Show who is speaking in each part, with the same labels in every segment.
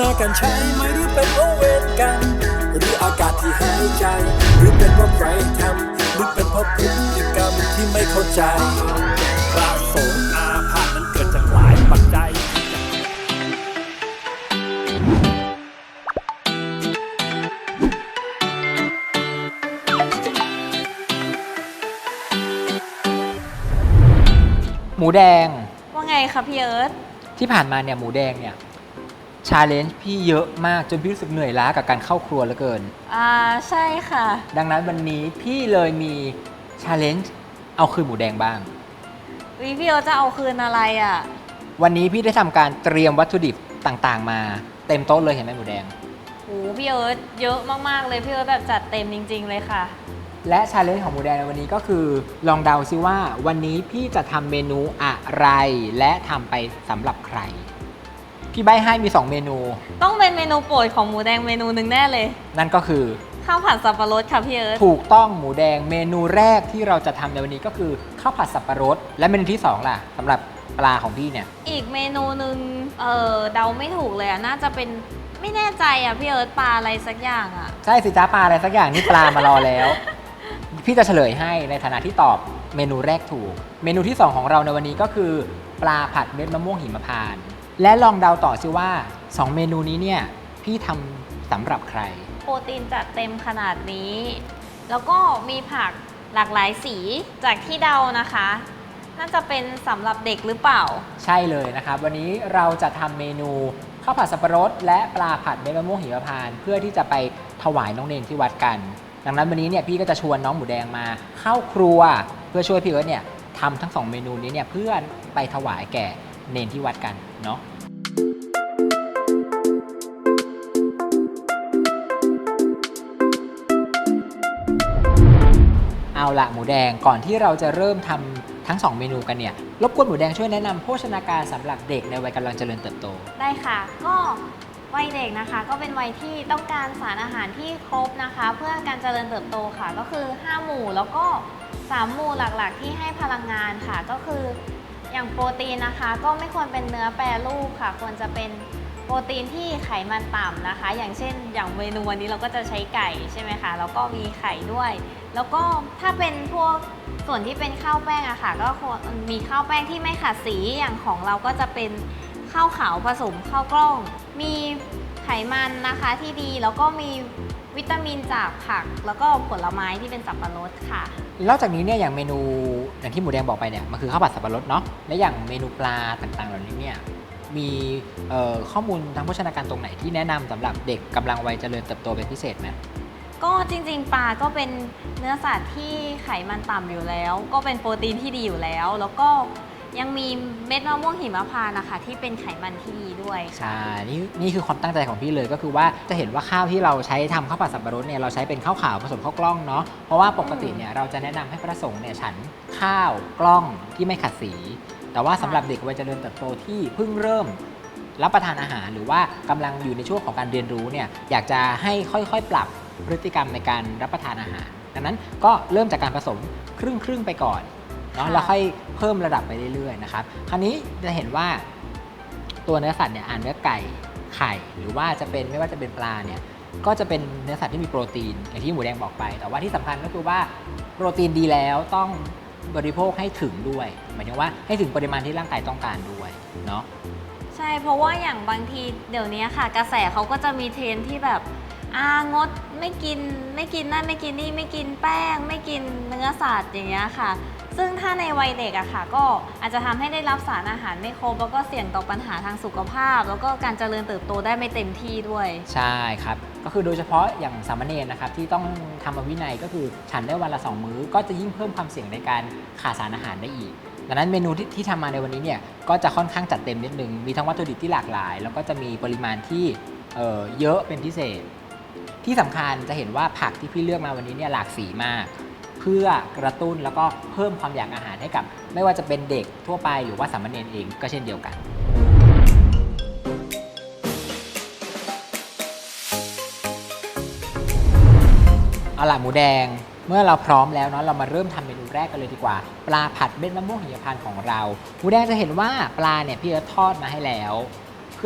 Speaker 1: นาการใช้ไหมหรือเป็นโอเวรกันหรืออากาศที่หายใจ หรือเป็นเพราะใครทำหรือเป็นเพราะพฤติกรรมที่ไม่เข้าใจพระสงฆ์อาพาธนั้นเกิดจากหลายปัจจัย
Speaker 2: หมูแดง
Speaker 3: ว่าไงคะพี่เอิร์ธ
Speaker 2: ที่ผ่านมาเนี่ยหมูแดงเนี่ย ชาเลนจ์พี่เยอะมากจนพี่รู้สึกเหนื่อยล้ากับการเข้าครัวเหลือเกิน
Speaker 3: อ่าใช่ค่ะ
Speaker 2: ดังนั้นวันนี้พี่เลยมีชาเลนจ์เอาคืนหมูแดงบ้าง
Speaker 3: วิพี่เอิร์ธจะเอาคืนอะไรอะ
Speaker 2: วันนี้พี่ได้ทำการเตรียมวัตถุดิบต่างๆ มาเต็มโต๊ะเลยเห็นไหมหมูแดง
Speaker 3: โหพี่เอิร์ธเยอะมาก ๆ เลยพี่เอิร์ธแบบจัดเต็มจริง ๆ เลยค่ะ
Speaker 2: และชาเลนจ์ของหมูแดงในวันนี้ก็คือลองเดาซิว่าวันนี้พี่จะทำเมนูอะไร และทำไปสำหรับใคร พี่ใบให้มี 2 เมนู
Speaker 3: ต้องเป็นเมนูโปรดของหมูแดงเมนูหนึ่งแน่เลย
Speaker 2: นั่นก็คือ
Speaker 3: ข้าวผัดสับปะรดค่ะพี่เอิร์ธ
Speaker 2: ถูกต้องหมูแดงเมนูแรกที่เราจะทำในวันนี้ก็คือข้าวผัดสับปะรด และเมนูที่ 2 ล่ะสำหรับปลาของพี่เนี่ย
Speaker 3: อีกเมนูหนึ่งเออเดาไม่ถูกเลยอะน่าจะเป็นไม่แน่ใจอะพี่เอิร์ธปลาอะไรสักอย่างอะ
Speaker 2: ใช่สิจ้าปลาอะไรสักอย่างนี่ปลามารอแล้ว พี่จะเฉลยให้ในฐานะที่ตอบเมนูแรกถูก เมนูที่ 2 ของเราในวันนี้ก็คือ ปลาผัดเม็ดมะม่วงหิมพานต์ และลองเดาต่อซิว่า 2 เมนูนี้เนี่ยพี่ทำสำหรับใคร
Speaker 3: โปรตีนจัดเต็มขนาดนี้ แล้วก็มีผักหลากหลายสีจากที่เดานะคะ น่าจะเป็นสำหรับเด็กหรือเปล่า
Speaker 2: ใช่เลยนะครับ วันนี้เราจะทำเมนูข้าวผัดสับปะรด และปลาผัดเม็ดมะม่วงหิมพานต์เพื่อที่จะไปถวายน้องเนนที่วัดกัน ดังนั้นวันนี้เนี่ยพี่ก็จะชวนน้องหมูแดงมาเข้าครัว เพื่อช่วยพี่เอิร์ธเนี่ยทำทั้งสองเมนูนี้เนี่ยเพื่อไปถวายแก่ เนนที่วัดกันเนาะเอาละหมูแดงก่อนที่เราจะเริ่มทำทั้งสองเมนูกันเนี่ย รบกวนหมูแดงช่วยแนะนำโภชนาการสำหรับเด็กในวัยกำลังเจริญเติบโต
Speaker 3: ได้ค่ะ ก็วัยเด็กนะคะ ก็เป็นวัยที่ต้องการสารอาหารที่ครบนะคะ เพื่อการเจริญเติบโตค่ะ ก็คือ 5 หมู่แล้วก็ 3 หมู่หลักๆ ที่ให้พลังงานค่ะ ก็คือ อย่างโปรตีนนะคะ ก็ไม่ควรเป็นเนื้อแปรรูปค่ะ ควรจะเป็นโปรตีนที่ไขมันต่ำนะคะ อย่างเช่น อย่างเมนูวันนี้เราก็จะใช้ไก่ใช่ไหมคะ แล้วก็มีไข่ด้วย แล้วก็ถ้าเป็นพวกส่วนที่เป็นข้าวแป้งอะค่ะ ก็ควรมีข้าวแป้งที่ไม่ขัดสี อย่างของเราก็จะเป็นข้าวขาวผสมข้าวกล้อง มีไขมันนะคะที่ดี แล้วก็มี วิตามินจากผักแล้วก็ผลไม้ที่เป็นสับปะรดค่ะ
Speaker 2: นอกจากนี้เนี่ยอย่างเมนูอย่างที่หมูแดงบอกไปเนี่ยมันคือข้าวผัดสับปะรดเนาะและอย่างเมนูปลาต่างๆ เหล่านี้เนี่ยมีเอ่อข้อมูลทางโภชนาการตรงไหนที่แนะนำสำหรับเด็กกำลังวัยเจริญเติบโตเป็นพิเศษไหม
Speaker 3: ก็จริงๆปลาก็เป็นเนื้อสัตว์ที่ไขมันต่ำอยู่แล้ว ก็เป็นโปรตีนที่ดีอยู่แล้ว แล้วก็ ยังมีเม็ดมะม่วงหิมพานต์นะคะที่เป็นไขมันที่ดีด้วยค่ะ
Speaker 2: ใช่นี่นี่คือความตั้งใจของพี่เลยก็คือว่าจะเห็นว่าข้าวที่เราใช้ทำข้าวผัดสับปะรดเนี่ยเราใช้เป็นข้าวขาวผสมข้าวกล้องเนาะเพราะว่าปกติเนี่ยเราจะแนะนำให้พระสงฆ์เนี่ยฉันข้าวกล้องที่ไม่ขัดสี แต่ว่าสำหรับเด็กวัยเจริญเติบโตที่เพิ่งเริ่ม รับประทานอาหารหรือว่ากำลังอยู่ในช่วงของการเรียนรู้เนี่ยอยากจะให้ค่อยๆ ปรับพฤติกรรมในการรับประทานอาหาร ดังนั้นก็เริ่มจากการผสมครึ่งครึ่งๆไปก่อน เนาะ
Speaker 3: ค่ะ
Speaker 2: แล้วค่อยเพิ่มระดับไปเรื่อยๆนะครับคราวนี้จะเห็นว่าตัวเนื้อสัตว์เนี่ยอ่านเนื้อไก่ไข่ หรือว่าจะเป็นไม่ว่าจะเป็นปลาเนี่ยก็จะเป็นเนื้อสัตว์ที่มีโปรตีนอย่างที่หมูแดงบอกไป แต่ว่าที่สำคัญก็คือว่าโปรตีนดีแล้วต้องบริโภคให้ถึงด้วยหมายถึงว่าให้ถึงปริมาณที่ร่างกายต้องการด้วยเนาะ
Speaker 3: ใช่เพราะว่าอย่างบางทีเดี๋ยวนี้ค่ะ กระแสเขาก็จะมีเทรนด์ที่แบบ อางดไม่กินไม่กินนั่นไม่กินนี่ไม่กินแป้ง ไม่กินเนื้อสัตว์อย่างเงี้ยค่ะ ซึ่งถ้าในวัยเด็กอะค่ะ ก็อาจจะทำให้ได้รับสารอาหารไม่ครบแล้วก็เสี่ยงต่อปัญหาทางสุขภาพ แล้วก็การเจริญเติบโตได้ไม่เต็มที่ด้วย
Speaker 2: ใช่ครับ ก็คือโดยเฉพาะอย่างสามเณรนะครับที่ต้องทำวินัยก็คือฉันได้วันละ 2 มื้อ ก็จะยิ่งเพิ่มความเสี่ยงในการขาดสารอาหารได้อีกดังนั้นเมนูที่ที่ทำมาในวันนี้เนี่ยก็จะค่อนข้างจัดเต็มนิดนึงมีทั้งวัตถุดิบที่หลากหลาย แล้วก็จะมีปริมาณที่เออเยอะเป็นพิเศษ ที่สำคัญจะเห็นว่าผักที่พี่เลือกมาวันนี้เนี่ยหลากสีมาก เพื่อกระตุ้นแล้วก็เพิ่มความอยากอาหารให้กับ ไม่ว่าจะเป็นเด็กทั่วไปหรือว่าสามเณรเองก็เช่นเดียวกันเอาล่ะหมูแดงเมื่อเราพร้อมแล้วเนาะเรามาเริ่มทำเมนูแรกกันเลยดีกว่า ปลาผัดเม็ดมะม่วงหิมพานต์ของเรา หมูแดงจะเห็นว่าปลาเนี่ยพี่เอิร์ธทอดมาให้แล้ว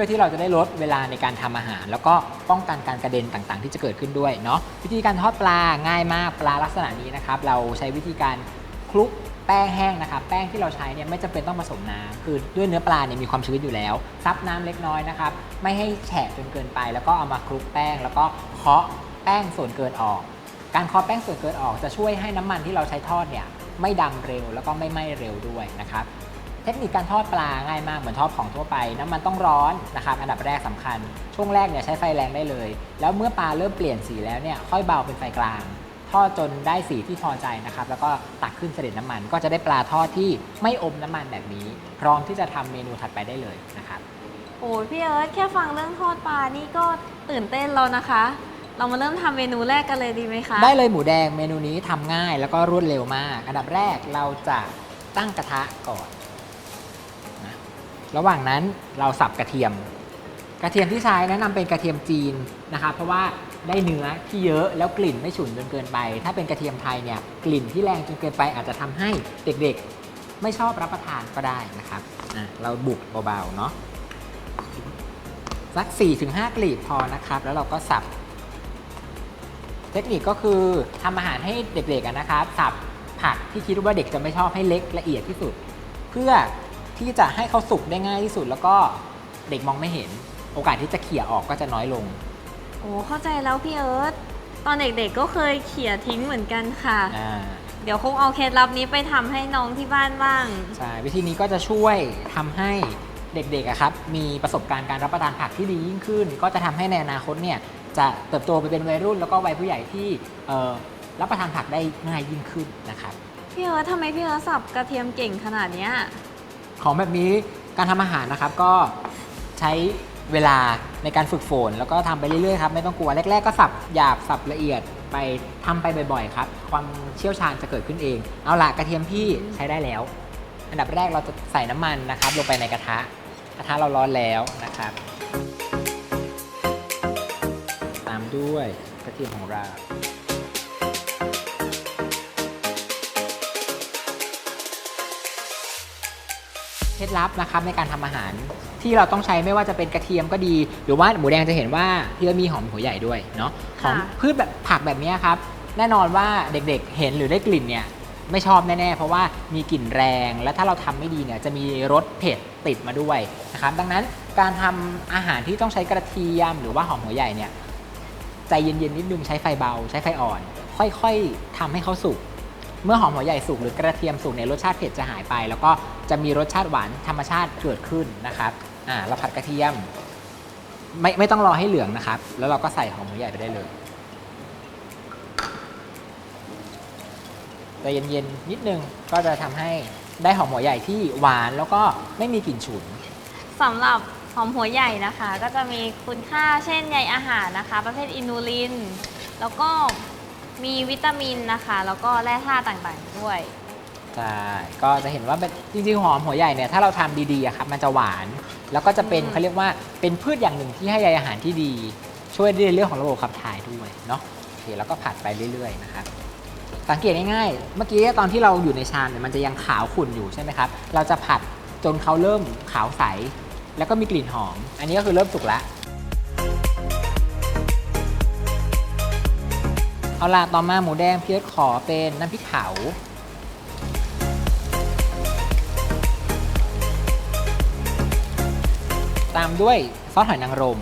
Speaker 2: พื่อที่เราจะได้ลดเวลาในการทำอาหาร แล้วก็ป้องกันการกระเด็นต่างๆ ที่จะเกิดขึ้นด้วยเนาะวิธีการทอดปลาง่ายมากปลาลักษณะนี้นะครับเราใช้วิธีการคลุกแป้งแห้งนะครับแป้งที่เราใช้เนี่ยไม่จำเป็นต้องผสมน้ำคือด้วยเนื้อปลาเนี่ยมีความชื้นอยู่แล้วซับน้ำเล็กน้อยนะครับไม่ให้แฉะจนเกินไป แล้วก็เอามาคลุกแป้ง แล้วก็เคาะแป้งส่วนเกินออก การเคาะแป้งส่วนเกินออกจะช่วยให้น้ำมันที่เราใช้ทอดเนี่ยไม่ดำเร็วแล้วก็ไม่ไหม้เร็วด้วยนะครับ ทคนิคการทอดปลาง่ายมากเหมือนทอดของทั่วไป น้ำมันต้องร้อนนะครับอันดับแรกสำคัญ ช่วงแรกเนี่ยใช้ไฟแรงได้เลย แล้วเมื่อปลาเริ่มเปลี่ยนสีแล้วเนี่ยค่อยเบาเป็นไฟกลาง ทอดจนได้สีที่พอใจนะครับแล้วก็ตักขึ้นเสด็จน้ำมัน ก็จะได้ปลาทอดที่ไม่อมน้ำมันแบบนี้ พร้อมที่จะทำเมนูถัดไปได้เลยนะครับ
Speaker 3: โอ้ยพี่เอิร์ธแค่ฟังเรื่องทอดปลานี่ก็ตื่นเต้นแล้วนะคะ เรามาเริ่มทำเมนูแรกกันเลยดีไหมคะ
Speaker 2: ได้เลยหมูแดงเมนูนี้ทำง่ายแล้วก็รวดเร็วมาก อันดับแรกเราจะตั้งกระทะก่อนนะ ระหว่างนั้นเราสับกระเทียม กระเทียมที่ใช้แนะนำเป็นกระเทียมจีนนะคะเพราะว่าได้เนื้อที่เยอะแล้วกลิ่นไม่ฉุนจนเกินไป ถ้าเป็นกระเทียมไทยเนี่ยกลิ่นที่แรงจนเกินไปอาจจะทำให้เด็กๆ ไม่ชอบรับประทานก็ได้นะครับเราบุกเบาๆเนาะสัก 4-5 กลีบพอนะครับ แล้วเราก็สับ เทคนิคก็คือทำอาหารให้เด็กๆนะครับ สับผักที่คิดว่าเด็กจะไม่ชอบให้เล็กละเอียดที่สุด เพื่อ ที่จะให้เขาสุกได้ง่ายที่สุด แล้วก็เด็กมองไม่เห็น โอกาสที่จะเขี่ยออกก็จะน้อยลง
Speaker 3: โอ้เข้าใจแล้วพี่เอิร์ธตอนเด็กๆก็เคยเขี่ยทิ้งเหมือนกันค่ะ
Speaker 2: อ่า
Speaker 3: เดี๋ยวคงเอาเคล็ดลับนี้ไปทำให้น้องที่บ้านบ้าง
Speaker 2: ใช่วิธีนี้ก็จะช่วยทำให้เด็กๆอะครับมีประสบการณ์การรับประทานผักที่ดียิ่งขึ้น ก็จะทำให้ในอนาคตเนี่ยจะเติบโตไปเป็นวัยรุ่น แล้วก็วัยผู้ใหญ่ที่เอ่อรับประทานผักได้ง่ายยิ่งขึ้นนะครับ
Speaker 3: พี่เอิร์ธทำไมพี่เอิร์ธสับกระเทียมเก่งขนาดเนี้ย
Speaker 2: ของแบบนี้การทำอาหารนะครับก็ใช้เวลาในการฝึกฝน แล้วก็ทำไปเรื่อยๆครับไม่ต้องกลัวแรก ๆ ก็สับหยาบสับละเอียดไปทำไปบ่อยๆครับความเชี่ยวชาญจะเกิดขึ้นเอง เอาละกระเทียมพี่ใช้ได้แล้ว อันดับแรกเราจะใส่น้ำมันนะครับ ลงไปในกระทะกระทะเราร้อนแล้วนะครับ ตามด้วยกระเทียมของเรา เคล็ดลับนะครับในการทำอาหารที่เราต้องใช้ไม่ว่าจะเป็นกระเทียมก็ดี หรือว่าหมูแดงจะเห็นว่าพี่เอิร์ธมีหอมหัวใหญ่ด้วยเนาะหอม
Speaker 3: ค่ะ
Speaker 2: พืชแบบผักแบบนี้ครับแน่นอนว่าเด็กๆเห็นหรือได้กลิ่นเนี่ยไม่ชอบแน่ๆ เพราะว่ามีกลิ่นแรง และถ้าเราทำไม่ดีเนี่ยจะมีรสเผ็ดติดมาด้วยนะครับดังนั้นการทำอาหารที่ต้องใช้กระเทียมหรือว่าหอมหัวใหญ่เนี่ยใจเย็นๆนิดนึงใช้ไฟเบา ใช้ไฟอ่อน ค่อยๆทำให้เขาสุกเมื่อหอมหัวใหญ่สุกหรือกระเทียมสุกเนี่ยรสชาติเผ็ดจะหายไป แล้วก็ จะมีรสชาติหวานธรรมชาติเกิดขึ้นนะครับอ่าเราผัดกระเทียม ไม่ไม่ต้องรอให้เหลืองนะครับ แล้วเราก็ใส่หอมหัวใหญ่ไปได้เลยแต่เย็นๆนิดนึงก็จะทำให้ได้หอมหัวใหญ่ที่หวานแล้วก็ไม่มีกลิ่นฉุน
Speaker 3: สำหรับหอมหัวใหญ่นะคะ ก็จะมีคุณค่าเช่นใยอาหารนะคะ ประเภทอินูลิน แล้วก็มีวิตามินนะคะ แล้วก็แร่ธาตุต่างๆด้วย
Speaker 2: ใช่ ก็จะเห็นว่าเป็นจริงๆ หอมหัวใหญ่เนี่ยถ้าเราทำดีๆอะครับมันจะหวาน แล้วก็จะเป็น
Speaker 3: อืม
Speaker 2: เขาเรียกว่าเป็นพืชอย่างหนึ่งที่ให้ใยอาหารที่ดี ช่วยในเรื่องของระบบขับถ่ายด้วยเนาะโอเคแล้วก็ผัดไปเรื่อยๆนะครับสังเกตง่ายๆ เมื่อกี้ตอนที่เราอยู่ในชามเนี่ยมันจะยังขาวขุ่นอยู่ใช่ไหมครับ เราจะผัดจนเขาเริ่มขาวใส แล้วก็มีกลิ่นหอม อันนี้ก็คือเริ่มสุกแล้ว เอาล่ะต่อมาหมูแดงเพียรขอเป็นน้ำพริกเผา ตามด้วยซอสหอยนางรม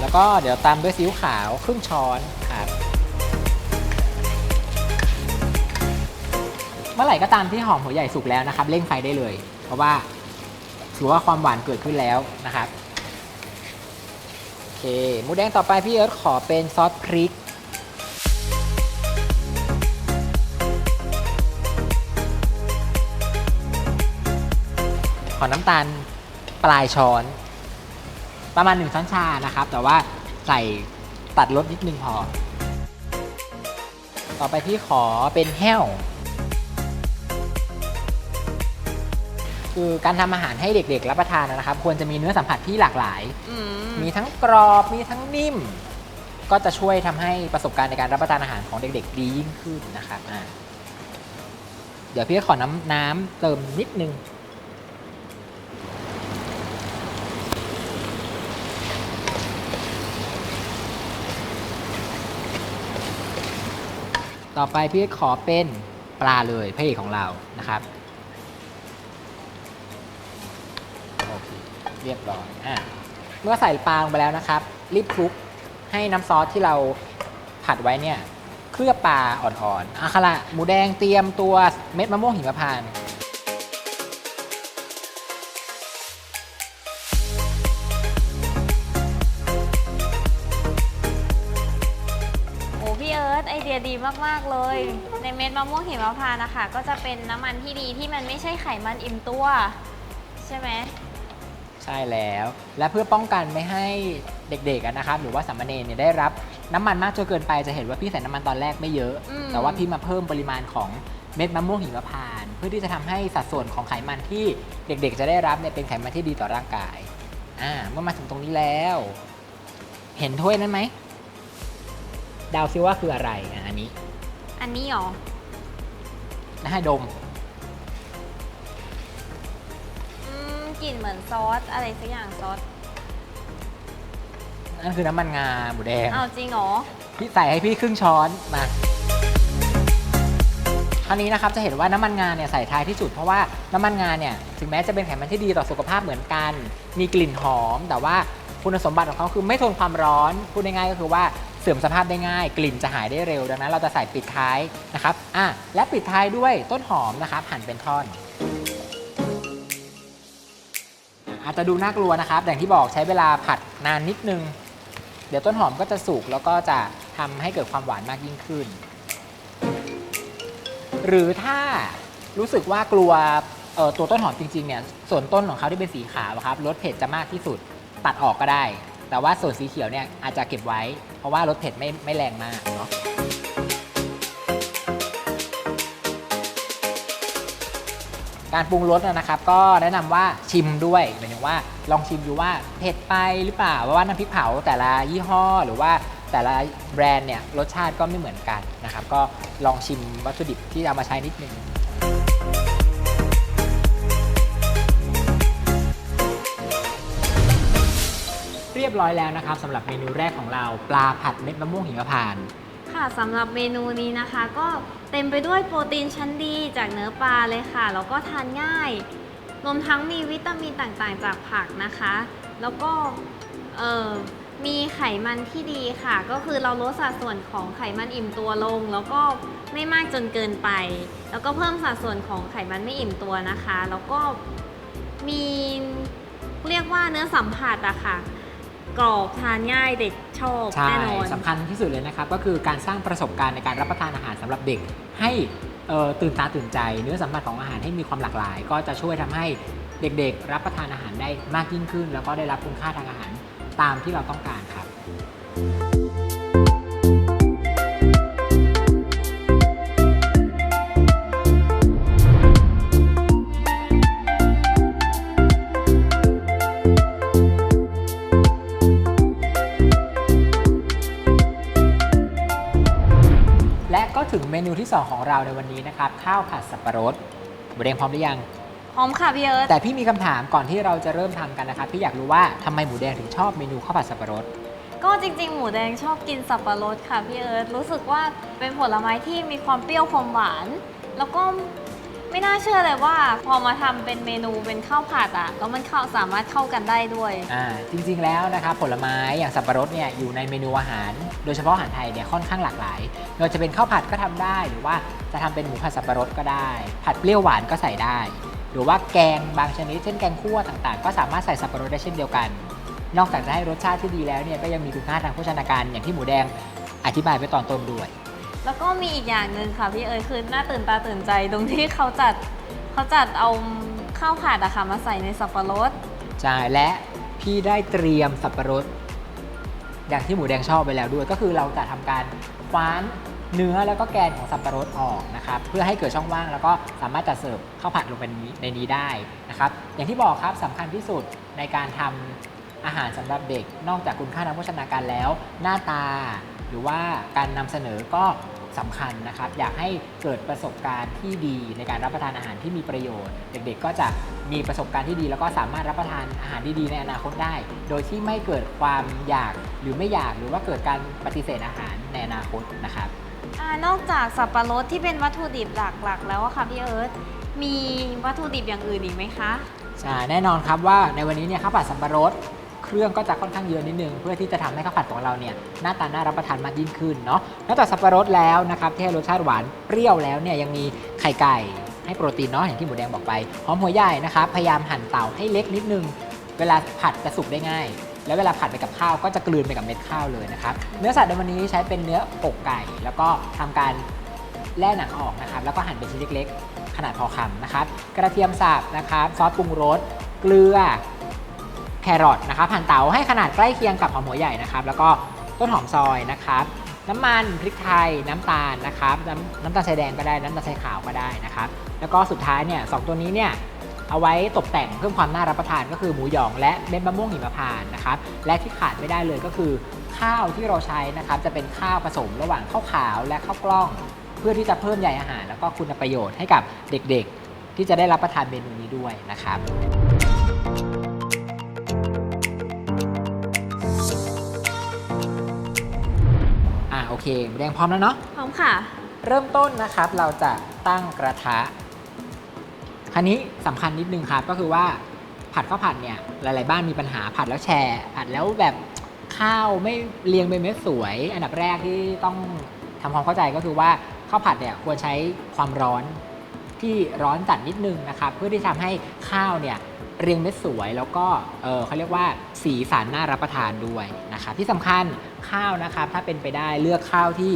Speaker 2: แล้วก็เดี๋ยวตามด้วยซีอิ๊วขาวครึ่งช้อนครับ เมื่อไหร่ก็ตามที่หอมหัวใหญ่สุกแล้วนะครับเร่งไฟได้เลย เพราะว่าถือว่าความหวานเกิดขึ้นแล้วนะครับโอเคหมูแดงต่อไปพี่เอิร์ธขอเป็นซอสพริก อน้ำตาลปลายช้อน ประมาณ 1 ช้อนชานะครับ แต่ว่าใส่ตัดรสนิดนึงพอ ต่อไปพี่ขอเป็นแห้ว คือการทำอาหารให้เด็กๆรับประทานนะครับ ควรจะมีเนื้อสัมผัสที่หลากหลาย
Speaker 3: อืม
Speaker 2: มีทั้งกรอบมีทั้งนิ่ม ก็จะช่วยทำให้ประสบการณ์ในการรับประทานอาหารของเด็กๆ ดียิ่งขึ้นนะครับอ่าเดี๋ยวพี่ขอน้ำน้ำเติมนิดนึง ต่อไปพี่ขอเป็นปลาเลยพระเอกของเรานะครับโอเคเรียบร้อยอะเมื่อใส่ปลาลงไปแล้วนะครับ รีบคลุกให้น้ำซอสที่เราผัดไว้เนี่ยเคลือบปลาอ่อนๆอะค่ะละหมูแดงเตรียมตัวเม็ดมะม่วงหิมพานต์
Speaker 3: มากๆเลย ในเม็ดมะม่วงหิมพานต์นะคะก็จะเป็นน้ำมันที่ดีที่มันไม่ใช่ไขมันอิ่มตัว ใช่ไหม
Speaker 2: ใช่แล้ว และเพื่อป้องกันไม่ให้เด็กๆอะนะครับหรือว่าสามเณรเนี่ยได้รับน้ำมันมากจนเกินไปจะเห็นว่าพี่ใส่น้ำมันตอนแรกไม่เยอะ
Speaker 3: อืม
Speaker 2: แต่ว่าพี่มาเพิ่มปริมาณของเม็ดมะม่วงหิมพานต์เพื่อที่จะทำให้สัดส่วนของไขมันที่เด็กๆ จะได้รับเนี่ยเป็นไขมันที่ดีต่อร่างกายอ่าเมื่อมาถึงตรงนี้แล้ว เห็นถ้วยนั้นไหม เดาซิว่าคืออะไรอะอันนี้
Speaker 3: อันนี้หรอ
Speaker 2: นะให้ดม
Speaker 3: อืมกลิ่นเหมือนซอส อะไรสักอย่างซอส
Speaker 2: นั่นคือน้ำมันงาหมูแดง
Speaker 3: เอาจริงเหรอ
Speaker 2: พี่ใส่ให้พี่ครึ่งช้อนมาคราวนี้นะครับจะเห็นว่าน้ำมันงาเนี่ยใส่ท้ายที่สุด เพราะว่าน้ำมันงาเนี่ยถึงแม้จะเป็นไขมันที่ดีต่อสุขภาพเหมือนกัน มีกลิ่นหอม แต่ว่าคุณสมบัติของเขาคือไม่ทนความร้อนพูดง่ายๆก็คือว่า เสื่อมสภาพได้ง่าย กลิ่นจะหายได้เร็ว ดังนั้นเราจะใส่ปิดท้ายนะครับอะและปิดท้ายด้วยต้นหอมนะครับหั่นเป็นท่อน อาจจะดูน่ากลัวนะครับอย่างที่บอกใช้เวลาผัดนานนิดนึง เดี๋ยวต้นหอมก็จะสุกแล้วก็จะทำให้เกิดความหวานมากยิ่งขึ้น หรือถ้ารู้สึกว่ากลัวตัวต้นหอมจริงๆเนี่ยส่วนต้นของเขาที่เป็นสีขาวครับรสเผ็ดจะมากที่สุดตัดออกก็ได้ แต่ว่าส่วนสีเขียวเนี่ยอาจจะเก็บไว้ เพราะว่ารสเผ็ดไม่ไม่แรงมากเนาะการปรุงรสนะครับ ก็แนะนำว่าชิมด้วยหมายถึงว่าลองชิมดูว่าเผ็ดไปหรือเปล่าว่าน้ำพริกเผาแต่ละยี่ห้อหรือว่าแต่ละแบรนด์เนี่ยรสชาติก็ไม่เหมือนกันนะครับ ก็ลองชิมวัตถุดิบที่เอามาใช้นิดนึง ยบร้อยแล้วนะครับสำหรับเมนูแรกของเราปลาผัดเม็ดมะม่วงหิมพานต์
Speaker 3: ค่ะสำหรับเมนูนี้นะคะ ก็เต็มไปด้วยโปรตีนชั้นดีจากเนื้อปลาเลยค่ะแล้วก็ทานง่าย รวมทั้งมีวิตามินต่างๆ จากผักนะคะ แล้วก็เอ่อมีไขมันที่ดีค่ะ ก็คือเราลดสัดส่วนของไขมันอิ่มตัวลง แล้วก็ไม่มากจนเกินไป แล้วก็เพิ่มสัดส่วนของไขมันไม่อิ่มตัวนะคะ แล้วก็มีเรียกว่าเนื้อสัมผัสอะค่ะ กรอบทานง่ายเด็กชอบ
Speaker 2: ใช่
Speaker 3: แน่นอน
Speaker 2: สำคัญที่สุดเลยนะครับ ก็คือการสร้างประสบการณ์ในการรับประทานอาหารสำหรับเด็ก ให้เอ่อตื่นตาตื่นใจ เนื้อสัมผัสของอาหารให้มีความหลากหลาย ก็จะช่วยทำให้เด็กๆ รับประทานอาหารได้มากยิ่งขึ้น แล้วก็ได้รับคุณค่าทางอาหารตามที่เราต้องการครับ ที่ 2 ของเราในวันนี้นะครับ ข้าวผัดสับปะรดหมูแดงพร้อมหรือยัง
Speaker 3: พร้อมค่ะพี่เอิร์ธ
Speaker 2: แต่พี่มีคำถามก่อนที่เราจะเริ่มทำกันนะครับพี่อยากรู้ว่าทำไมหมูแดงถึงชอบเมนูข้าวผัดสับปะรด
Speaker 3: ก็จริง ๆ หมูแดงชอบกินสับปะรดค่ะพี่เอิร์ธรู้สึกว่าเป็นผลไม้ที่มีความเปรี้ยวความหวาน แล้วก็ ไม่น่าเชื่อเลยว่าพอมาทำเป็นเมนูเป็นข้าวผัดอะแล้วมันเข้าสามารถเข้ากันได้ด้วย
Speaker 2: อ่าจริงๆแล้วนะครับผลไม้อย่างสับปะรดเนี่ยอยู่ในเมนูอาหาร โดยเฉพาะอาหารไทยเนี่ยค่อนข้างหลากหลายไม่ว่าจะเป็นข้าวผัดก็ทำได้หรือว่าจะทำเป็นหมูผัดสับปะรดก็ได้ ผัดเปรี้ยวหวานก็ใส่ได้ หรือว่าแกงบางชนิดเช่นแกงคั่วต่างๆ ก็สามารถใส่สับปะรดได้เช่นเดียวกัน นอกจากจะให้รสชาติที่ดีแล้วเนี่ยก็ยังมีคุณค่าทางโภชนาการอย่างที่หมูแดงอธิบายไปตอนต้นด้วย
Speaker 3: แล้วก็มีอีกอย่างหนึ่งค่ะพี่เอิร์ธคือน่าตื่นตาตื่นใจตรงที่เขาจัดเขาจัดเอาข้าวผัดอะค่ะมาใส่ในสับปะรด
Speaker 2: ใช่และพี่ได้เตรียมสับปะรด อย่างที่หมูแดงชอบไปแล้วด้วย ก็คือเราจะทำการคว้านเนื้อแล้วก็แกนของสับปะรดออกนะครับเพื่อให้เกิดช่องว่างแล้วก็สามารถจัดเสิร์ฟข้าวผัดลงไปในนี้ได้นะครับอย่างที่บอกครับสำคัญที่สุดในการทำอาหารสำหรับเด็ก นอกจากคุณค่าทางโภชนาการแล้ว หน้าตา หรือว่าการนำเสนอก็ สำคัญนะครับ อยากให้เกิดประสบการณ์ที่ดีในการรับประทานอาหารที่มีประโยชน์ เด็กๆ ก็จะมีประสบการณ์ที่ดี แล้วก็สามารถรับประทานอาหารดีๆในอนาคตได้ โดยที่ไม่เกิดความอยากหรือไม่อยากหรือว่าเกิดการปฏิเสธอาหารในอนาคตนะครับ
Speaker 3: อ่านอกจากสับปะรดที่เป็นวัตถุดิบหลักๆ แล้วอะค่ะพี่เอิร์ธมีวัตถุดิบอย่างอื่นอีกไหมคะ
Speaker 2: ใช่แน่นอนครับว่าในวันนี้เนี่ยข้าวผัดสับปะรด เครื่องก็จะค่อนข้างเยอะนิดนึงเพื่อที่จะทำให้ข้าวผัดของเราเนี่ยหน้าตาน่ารับประทานมากยิ่งขึ้นเนาะนอกจากสับปะรดแล้วนะครับที่ให้รสชาติหวานเปรี้ยวแล้วเนี่ยยังมีไข่ไก่ให้โปรตีนเนาะอย่างที่หมูแดงบอกไปหอมหัวใหญ่นะครับพยายามหั่นเต่าให้เล็กนิดนึง เวลาผัดจะสุกได้ง่าย แล้วเวลาผัดไปกับข้าวก็จะกลืนไปกับเม็ดข้าวเลยนะครับเนื้อสัตว์ในวันนี้ใช้เป็นเนื้ออกไก่ แล้วก็ทำการแล่หนังออกนะครับแล้วก็หั่นเป็นชิ้นเล็ก ๆ ขนาดพอคำนะครับ กระเทียมสับนะครับ ซอสปรุงรส เกลือ แครอทนะครับหั่นเตาให้ขนาดใกล้เคียงกับหอมหัวใหญ่นะครับ แล้วก็ต้นหอมซอยนะครับ น้ำมันพริกไทยน้ำตาลนะครับน้ำน้ำตาลทรายแดงก็ได้น้ำตาลทรายขาวก็ได้นะครับ แล้วก็สุดท้ายเนี่ยสองตัวนี้เนี่ยเอาไว้ตกแต่งเพิ่มความน่ารับประทานก็คือหมูหยองและเม็ดมะม่วงหิมพานต์นะครับและที่ขาดไม่ได้เลยก็คือข้าวที่เราใช้นะครับจะเป็นข้าวผสมระหว่างข้าวขาวและข้าวกล้อง เพื่อที่จะเพิ่มใยอาหาร แล้วก็คุณประโยชน์ให้กับเด็กๆ ที่จะได้รับประทานเมนูนี้ด้วยนะครับ โอเคหมูแดงพร้อมแล้วเนาะ
Speaker 3: พร้อมค่ะ
Speaker 2: เริ่มต้นนะครับเราจะตั้งกระทะคราวนี้สำคัญนิดนึงครับก็คือว่าผัดข้าวผัดเนี่ยหลาย ๆ บ้านมีปัญหาผัดแล้วแชร์ผัดแล้วแบบข้าวไม่เรียงเป็นเม็ดสวย อันดับแรกที่ต้องทำความเข้าใจก็คือว่าข้าวผัดเนี่ยควรใช้ความร้อนที่ร้อนจัดนิดนึงนะครับเพื่อที่ทำให้ข้าวเนี่ยเรียงเม็ดสวย แล้วก็เออเขาเรียกว่าสีสันน่ารับประทานด้วยนะครับที่สำคัญ ข้าวนะครับ ถ้าเป็นไปได้เลือกข้าวที่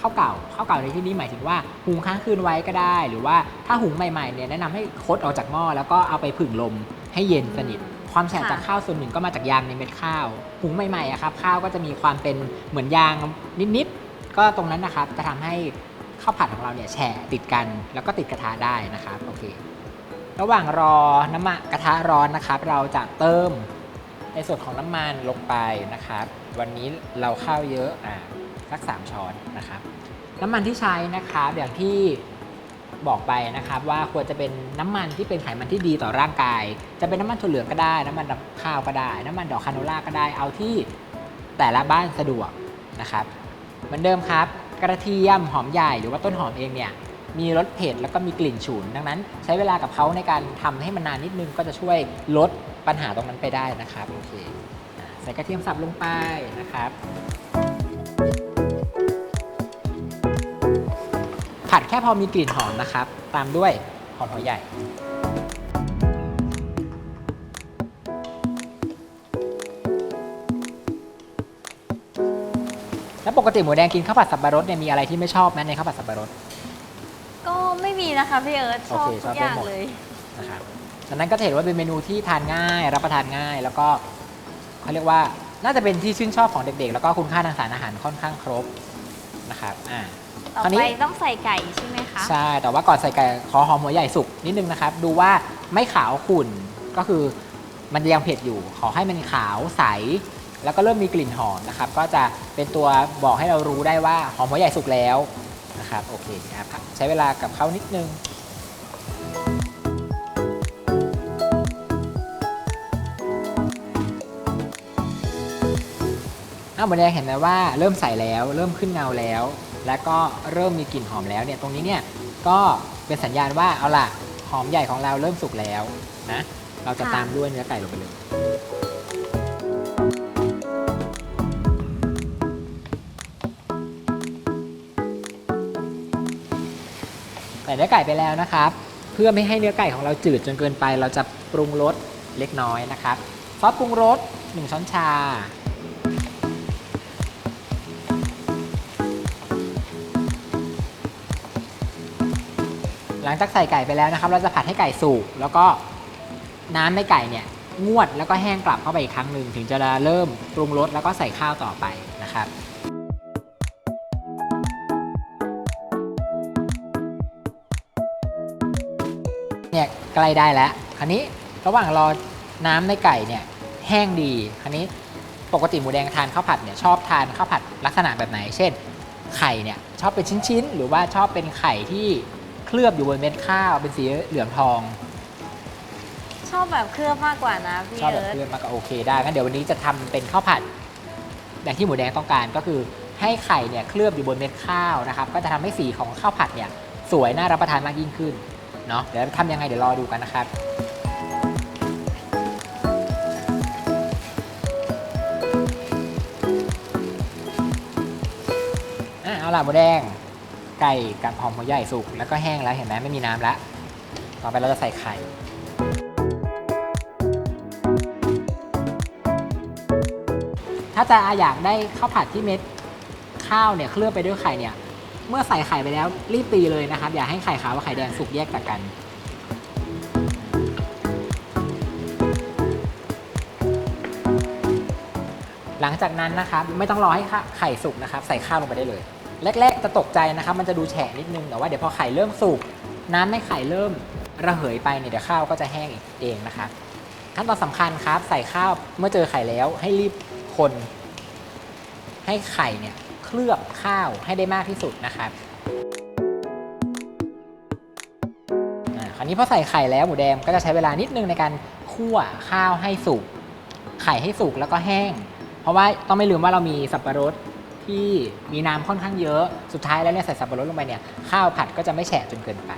Speaker 2: ข้าวเก่าข้าวเก่าในที่นี้หมายถึงว่าหุงค้างคืนไว้ก็ได้ หรือว่าถ้าหุงใหม่ๆเนี่ยแนะนำให้คดออกจากหม้อแล้วก็เอาไปผึ่งลมให้เย็นสนิท ความแฉะ
Speaker 3: ค่ะ
Speaker 2: จากข้าวส่วนหนึ่งก็มาจากยางในเม็ดข้าว หุงใหม่ๆอะครับข้าวก็จะมีความเป็นเหมือนยางนิดๆก็ตรงนั้นนะครับจะทำให้ข้าวผัดของเราเนี่ยแฉะติดกัน แล้วก็ติดกระทะได้นะครับโอเค ระหว่างรอน้ำมันกระทะร้อนนะครับ เราจะเติมในส่วนของน้ำมันลงไปนะครับ วันนี้เราข้าวเยอะอ่าสัก 3 ช้อนนะครับน้ำมันที่ใช้นะครับอย่างที่บอกไปนะครับว่าควรจะเป็นน้ำมันที่เป็นไขมันที่ดีต่อร่างกาย จะเป็นน้ำมันถั่วเหลืองก็ได้ น้ำมันดำข้าวก็ได้ น้ำมันดอกคาโนล่าก็ได้เอาที่แต่ละบ้านสะดวกนะครับ เหมือนเดิมครับ กระเทียมหอมใหญ่หรือว่าต้นหอมเองเนี่ยมีรสเผ็ดแล้วก็มีกลิ่นฉุน ดังนั้น ใช้เวลากับเขาในการทำให้มันนานนิดนึงก็จะช่วยลดปัญหาตรงนั้นไปได้นะครับโอเค ใส่กระเทียมสับลงไปนะครับ ผัดแค่พอมีกลิ่นหอมนะครับ ตามด้วยหอมหัวใหญ่ แล้วปกติหมูแดงกินข้าวผัดสับปะรดเนี่ยมีอะไรที่ไม่ชอบไหมในข้าวผัดสับปะรด
Speaker 3: ก็ไม่มีนะคะพี่เอิร์ธชอบ
Speaker 2: โอเคช
Speaker 3: ทุ
Speaker 2: อบ
Speaker 3: ก
Speaker 2: ได้
Speaker 3: อย่าง
Speaker 2: หมด
Speaker 3: เลย
Speaker 2: นะครับดังนั้นก็จะเห็นว่าเป็นเมนูที่ทานง่าย รับประทานง่าย แล้วก็ เขาเรียกว่าน่าจะเป็นที่ชื่นชอบของเด็กๆ แล้วก็คุณค่าทางสารอาหารค่อนข้างครบนะครับอ่า
Speaker 3: ต่อ
Speaker 2: คราวนี้
Speaker 3: ไปต้องใส่ไก่ใช่ไหมคะ
Speaker 2: ใช่ แต่ว่าก่อนใส่ไก่ขอหอมหัวใหญ่สุกนิดนึงนะครับ ดูว่าไม่ขาวขุ่น ก็คือมันยังเผ็ดอยู่ ขอให้มันขาวใส แล้วก็เริ่มมีกลิ่นหอมนะครับ ก็จะเป็นตัวบอกให้เรารู้ได้ว่าหอมหัวใหญ่สุกแล้วนะครับ โอเคครับใช้เวลากับเขานิดนึง อ้าวหมดแดงเห็นไหมว่าเริ่มใส่แล้ว เริ่มขึ้นเงาแล้ว แล้วก็เริ่มมีกลิ่นหอมแล้วเนี่ยตรงนี้เนี่ยก็เป็นสัญญาณว่าเอาล่ะหอมใหญ่ของเราเริ่มสุกแล้วนะเราจะ
Speaker 3: ค่ะ
Speaker 2: ตามด้วยเนื้อไก่ลงไปเลยใส่เนื้อไก่ไปแล้วนะครับ เพื่อไม่ให้เนื้อไก่ของเราจืดจนเกินไป เราจะปรุงรสเล็กน้อยนะครับซอสปรุงรส1ช้อนชา ลังจากใส่ไก่ไปแล้วนะครับ เราจะผัดให้ไก่สุกแล้วก็น้ำในไก่เนี่ยงวดแล้วก็แห้งกลับเข้าไปอีกครั้งหนึ่งถึงจะเริ่มปรุงรสแล้วก็ใส่ข้าวต่อไปนะครับเนี่ยใกล้ได้แล้วคราวนี้ระหว่างรอน้ำในไก่เนี่ยแแห้งดีคราวนี้ปกติหมูแดงทานข้าวผัดเนี่ยชอบทานข้าวผัดลักษณะแบบไหน เช่น ไข่เนี่ยชอบเป็นชิ้นๆ หรือว่าชอบเป็นไข่ที่ เคลือบอยู่บนเม็ดข้าวเป็นสีเหลืองทอง
Speaker 3: ชอบแบบเคลือบมากกว่านะพี่
Speaker 2: ชอบแบบ
Speaker 3: เอิร์ธ
Speaker 2: เคลือบมากก็โอเคได้งั้นเดี๋ยววันนี้จะทำเป็นข้าวผัดอย่างที่หมูแดงต้องการก็คือให้ไข่เนี่ยเคลือบอยู่บนเม็ดข้าวนะครับ ก็จะทำให้สีของข้าวผัดเนี่ยสวยน่ารับประทานมากยิ่งขึ้นเนาะเดี๋ยวทำยังไงเดี๋ยวรอดูกันนะครับ อะเอาล่ะหมูแดง ไก่กับหอมหัวใหญ่สุกแล้วก็แห้งแล้วเห็นไหมไม่มีน้ำแล้วต่อไปเราจะใส่ไข่ถ้าจะอยากได้ข้าวผัดที่เม็ดข้าวเนี่ยเคลือบไปด้วยไข่เนี่ย เมื่อใส่ไข่ไปแล้วรีบตีเลยนะครับ อย่าให้ไข่ขาวกับไข่แดงสุกแยกจากกัน หลังจากนั้นนะครับไม่ต้องรอให้ไข่สุกนะครับ ใส่ข้าวลงไปได้เลย แรกๆจะตกใจนะครับ มันจะดูแฉะนิดนึง แต่ว่าเดี๋ยวพอไข่เริ่มสุกน้ำในไข่เริ่มระเหยไปเนี่ยเดี๋ยวข้าวก็จะแห้งเองนะครับขั้นตอนสำคัญครับใส่ข้าวเมื่อเจอไข่แล้วให้รีบคน ให้ไข่เนี่ยเคลือบข้าวให้ได้มากที่สุดนะครับอ่าคราวนี้พอใส่ไข่แล้วหมูแดงก็จะใช้เวลานิดนึงในการคั่วข้าวให้สุกไข่ให้สุกแล้วก็แห้ง เพราะว่าต้องไม่ลืมว่าเรามีสับปะรด ที่มีน้ำค่อนข้างเยอะ สุดท้ายแล้วเนี่ยใส่สับปะรดลงไปเนี่ยข้าวผัดก็จะไม่แฉะจนเกินไป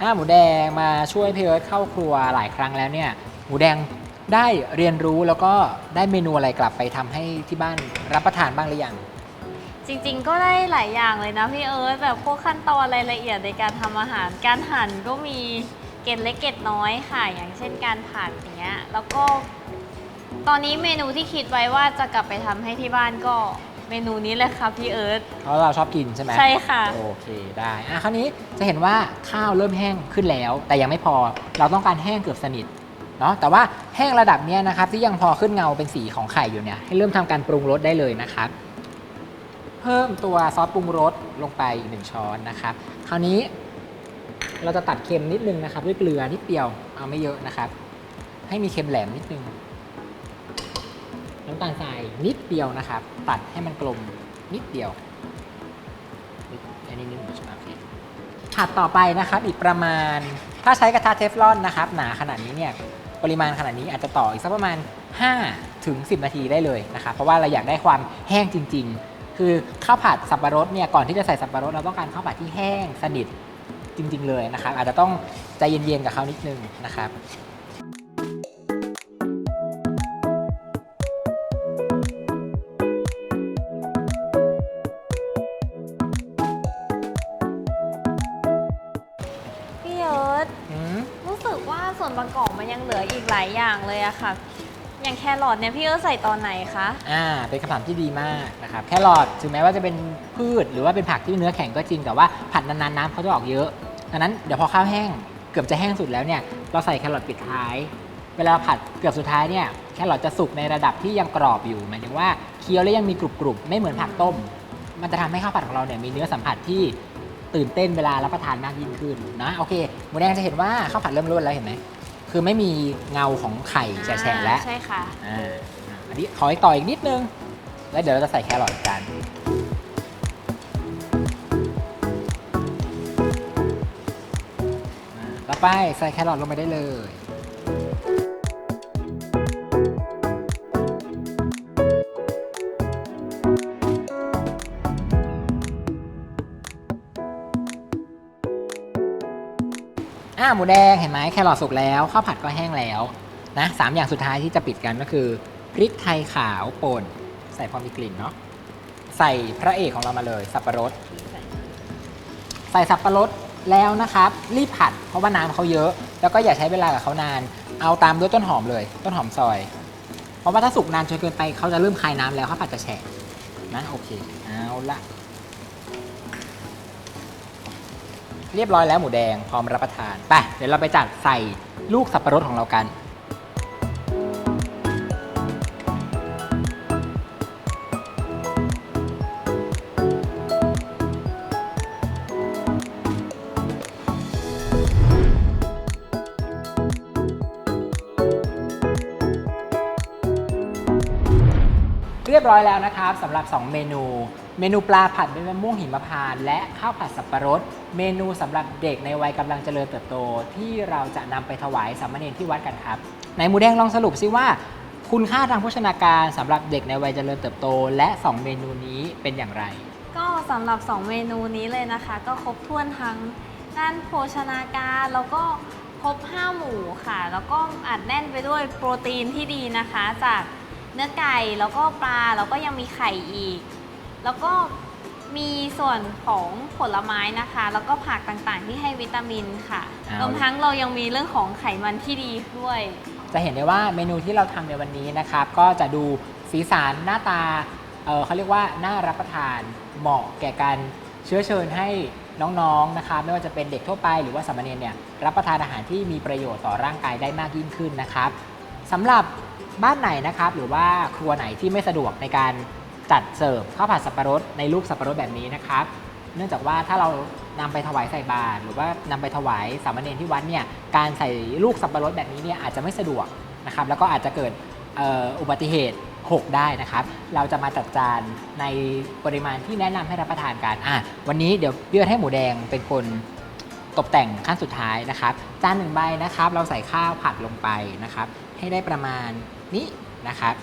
Speaker 2: อ่าหมูแดงมาช่วยพี่เอิร์ธเข้าครัวหลายครั้งแล้วเนี่ยหมูแดงได้เรียนรู้แล้วก็ได้เมนูอะไรกลับไปทำให้ที่บ้านรับประทานบ้างหรือยัง
Speaker 3: จริงๆ ก็ได้หลายอย่างเลยนะพี่เอิร์ธแบบพวกขั้นตอนรายละเอียดในการทำอาหาร การหั่นก็มี เกล็ดเล็กเกล็ดน้อยค่ะ อย่างเช่นการผัดอย่างเงี้ยแล้วก็ ตอนนี้เมนูที่คิดไว้ว่าจะกลับไปทำให้ที่บ้านก็เมนูนี้เลยค่ะพี่เอิร์ธ
Speaker 2: เพราะเราชอบกินใช่ไหม
Speaker 3: ใช่ค่ะ
Speaker 2: โอเคได้อะคราวนี้จะเห็นว่าข้าวเริ่มแห้งขึ้นแล้ว แต่ยังไม่พอเราต้องการแห้งเกือบสนิทเนาะแต่ว่าแห้งระดับเนี้ยนะครับที่ยังพอขึ้นเงาเป็นสีของไข่อยู่เนี่ยให้เริ่มทำการปรุงรสได้เลยนะครับ เพิ่มตัวซอสปรุงรสลงไปอีกหนึ่งช้อนนะครับ คราวนี้ เราจะตัดเค็มนิดนึงนะครับ ด้วยเกลือนิดเดียวเอาไม่เยอะนะครับ ให้มีเค็มแหลมนิดนึงน้ำตาลทรายนิดเดียวนะครับ ตัดให้มันกลมนิดเดียวอันนี้นิดหนึ่งโอเคผัดต่อไปนะครับ อีกประมาณ ถ้าใช้กระทะเทฟลอนนะครับ หนาขนาดนี้เนี่ยปริมาณขนาดนี้อาจจะต่ออีกสักประมาณ 5 ถึง 10 นาทีได้เลยนะครับ เพราะว่าเราอยากได้ความแห้งจริง ๆ คือข้าวผัดสับปะรดเนี่ยก่อนที่จะใส่สับปะรดเราต้องการข้าวผัดที่แห้งสนิท จริง ๆ เลยนะครับ อาจจะต้องใจเย็นๆกับเขานิดนึงนะครับ
Speaker 3: พี่เอิร์ธ
Speaker 2: อืม
Speaker 3: รู้สึกว่าส่วนประกอบมันยังเหลืออีกหลายอย่างเลยอะค่ะอย่าง แครอทเนี่ยพี่เอิร์ธใส่ตอนไหนคะ
Speaker 2: อ่าเป็นคำถามที่ดีมากนะครับแครอทถึงแม้ว่าจะเป็นพืชหรือว่าเป็นผักที่เนื้อแข็งก็จริงแต่ว่าผัดนานๆน้ำเขาจะออกเยอะดังนั้นเดี๋ยวพอข้าวแห้งเกือบจะแห้งสุดแล้วเนี่ยเราใส่แครอทปิดท้าย เวลาผัดเกือบสุดท้ายเนี่ยแครอทจะสุกในระดับที่ยังกรอบอยู่หมายถึงว่าเคี้ยวแล้วยังมีกรุบๆไม่เหมือนผักต้ม มันจะทำให้ข้าวผัดของเราเนี่ยมีเนื้อสัมผัสที่ตื่นเต้นเวลารับประทานมากยิ่งขึ้นนะโอเคหมูแดงจะเห็นว่าข้าวผัดเริ่มร่วนแล้วเห็นไหม คือไม่มีเงาของไข่แฉะๆแล้ว
Speaker 3: ใช่ค่ะ
Speaker 2: อ่าอันนี้ขออีกต่ออีกนิดนึง แล้วเดี๋ยวเราจะใส่แครอทกัน อ่าต่อไปใส่แครอทลงไปได้เลย หมูแดงเห็นไหมแครอทสุกแล้วข้าวผัดก็แห้งแล้วนะสามอย่างสุดท้ายที่จะปิดกันก็คือพริกไทยขาวป่นใส่พอมีกลิ่นเนาะใส่พระเอกของเรามาเลย สับปะรด ใส่สับปะรดแล้วนะครับ รีบผัดเพราะว่าน้ำเขาเยอะ แล้วก็อย่าใช้เวลากับเขานาน เอาตามด้วยต้นหอมเลย ต้นหอมซอย เพราะว่าถ้าสุกนานจนเกินไปเขาจะเริ่มคายน้ำแล้วข้าวผัดจะแฉะนะโอเค เอาละ เรียบร้อยแล้วหมูแดงพร้อมรับประทานไปเดี๋ยวเราไปจัดใส่ลูกสับปะรดของเรากัน ร้อยแล้วนะครับสำหรับ 2 เมนู เมนูปลาผัดใบมะม่วงหิมพานต์และข้าวผัดสับปะรด เมนูสำหรับเด็กในวัยกำลังเจริญเติบโต ที่เราจะนำไปถวายสามเณรที่วัดกันครับไหนหมูแดงลองสรุปซิว่า คุณค่าทางโภชนาการสำหรับเด็กในวัยเจริญเติบโต และ 2 เมนูนี้เป็นอย่างไร
Speaker 3: ก็สำหรับ 2 เมนูนี้เลยนะคะ ก็ครบถ้วนทั้งด้านโภชนาการแล้วก็ครบ5หมู่ค่ะ แล้วก็อัดแน่นไปด้วยโปรตีนที่ดีนะคะ จาก เนื้อไก่แล้วก็ปลาแล้วก็ยังมีไข่อีก แล้วก็มีส่วนของผลไม้นะคะ แล้วก็ผักต่างๆ ที่ให้วิตามินค่ะ
Speaker 2: เอา
Speaker 3: รวมทั้งเรายังมีเรื่องของไขมันที่ดีด้วย
Speaker 2: จะเห็นได้ว่าเมนูที่เราทำในวันนี้นะครับ ก็จะดูสีสันหน้าตาเอ่อเขาเรียกว่าน่ารับประทานเหมาะแก่การเชื้อเชิญให้น้องๆนะครับไม่ว่าจะเป็นเด็กทั่วไปหรือว่าสามเณรเนี่ยรับประทานอาหารที่มีประโยชน์ต่อร่างกายได้มากยิ่งขึ้นนะครับสำหรับ บ้านไหนนะครับหรือว่าครัวไหนที่ไม่สะดวกในการจัดเสิร์ฟข้าวผัดสับปะรดในรูปสับปะรดแบบนี้นะครับ เนื่องจากว่าถ้าเรานำไปถวายใส่บาตรหรือว่านำไปถวายสามเณรที่วัดเนี่ยการใส่ลูกสับปะรดแบบนี้เนี่ยอาจจะไม่สะดวกนะครับ แล้วก็อาจจะเกิดอ,อ,อุบัติเหตุหกได้นะครับ เราจะมาจัดจานในปริมาณที่แนะนำให้รับประทานกันอะวันนี้เดี๋ยวพี่เอิร์ธให้หมูแดงเป็นคนตกแต่งขั้นสุดท้ายนะครับ จานหนึ่งใบนะครับ เราใส่ข้าวผัดลงไปนะครับ ให้ได้ประมาณ นี้นะครับ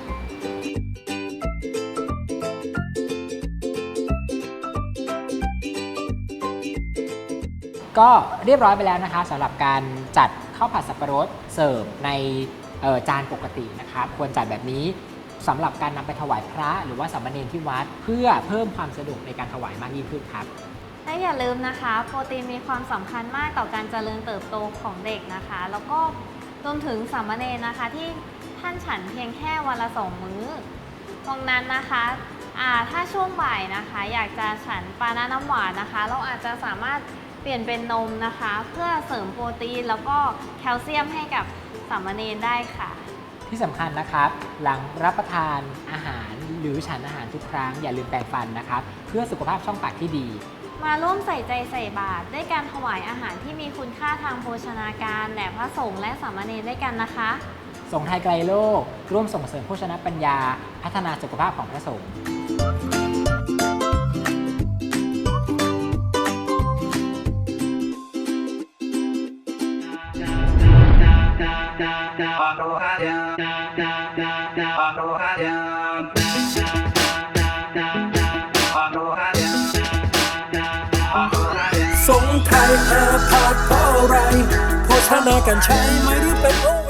Speaker 2: ก็เรียบร้อยไปแล้วนะคะสำหรับการจัดข้าวผัดสับปะรดเสิร์ฟในจานปกตินะครับ ควรจัดแบบนี้สำหรับการนำไปถวายพระ หรือว่าสามเณรที่วัด เพื่อเพิ่มความสะดวกในการถวายมากยิ่งขึ้นครับ
Speaker 3: และอย่าลืมนะคะ โปรตีนมีความสำคัญมากต่อการเจริญเติบโตของเด็กนะคะ แล้วก็รวมถึงสามเณรนะคะที่ ท่านฉันเพียงแค่วันละสองมื้อ ตรงนั้นนะคะอ่าถ้าช่วงบ่ายนะคะ อยากจะฉันปลาหน้าน้ำหวานนะคะ เราอาจจะสามารถเปลี่ยนเป็นนมนะคะ เพื่อเสริมโปรตีนแล้วก็แคลเซียมให้กับสามเณรได้ค่ะ
Speaker 2: ที่สำคัญนะครับ หลังรับประทานอาหารหรือฉันอาหารทุกครั้ง อย่าลืมแปรงฟันนะครับ เพื่อสุขภาพช่องปากที่ดี
Speaker 3: มาร่วมใส่ใจใส่บาตรด้วยการถวายอาหารที่มีคุณค่าทางโภชนาการแด่พระสงฆ์และสามเณรด้วยกันนะคะ
Speaker 2: ส่งไทยไกลโลก ร่วมส่งเสริมโภชนปัญญา พัฒนาสุขภาพของพระสงฆ์
Speaker 1: สงไทยอาพาธเพราะอะไรโภชนาการใช้ไหมหรือเป็นโอ